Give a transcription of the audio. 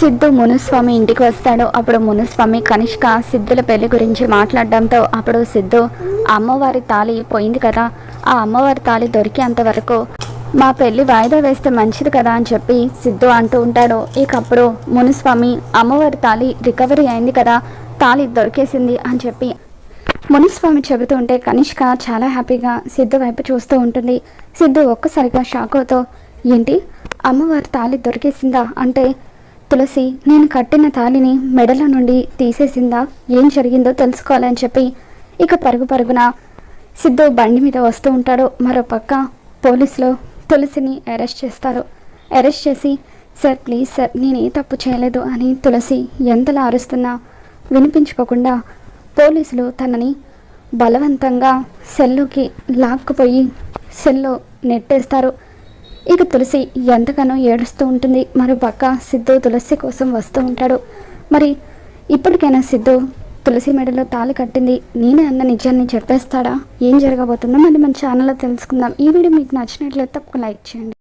సిద్ధు మునుస్వామి ఇంటికి వస్తాడు. అప్పుడు మునుస్వామి కనిష్క సిద్ధుల పెళ్ళి గురించి మాట్లాడడంతో అప్పుడు సిద్ధు అమ్మవారి తాళి పోయింది కదా. ఆ అమ్మవారి తాళి దొరికేంత వరకు మా పెళ్ళి వాయిదా వేస్తే మంచిది కదా అని చెప్పి సిద్ధు అంటూ ఉంటాడు. ఇకప్పుడు మునుస్వామి అమ్మవారి తాళి రికవరీ అయింది కదా. తాళి దొరికేసింది అని చెప్పి మునుస్వామి చెబుతూ ఉంటే కనిష్క చాలా హ్యాపీగా సిద్ధు వైపు చూస్తూ ఉంటుంది. సిద్ధు ఒక్కసారిగా షాక్ ఏంటి? అమ్మవారి తాళి దొరికేసిందా? అంటే తులసి నేను కట్టిన తాళిని మెడల నుండి తీసేసిందా? ఏం జరిగిందో తెలుసుకోవాలని చెప్పి ఇక పరుగు పరుగున సిద్ధు బండి మీద వస్తూ ఉంటాడు. మరో పక్క పోలీసులు తులసిని అరెస్ట్ చేస్తారు. అరెస్ట్ చేసి సార్ ప్లీజ్ సార్ నేను ఏ తప్పు చేయలేదు అని తులసి ఎంతలా అరుస్తున్నా వినిపించుకోకుండా పోలీసులు తనని బలవంతంగా సెల్లోకి లాక్కుపోయి సెల్లో నెట్టేస్తారు. ఇక తులసి ఎంతగానో ఏడుస్తూ ఉంటుంది. మరో పక్క సిద్ధు తులసి కోసం వస్తూ ఉంటాడు. మరి ఇప్పటికైనా సిద్ధు తులసి మెడలో తాళి కట్టింది. నేనే అన్న నిజాన్ని చెప్పేస్తాడా? ఏం జరగబోతుందో మళ్ళీ మన ఛానల్లో తెలుసుకుందాం. ఈ వీడియో మీకు నచ్చినట్లయితే తప్పక లైక్ చేయండి.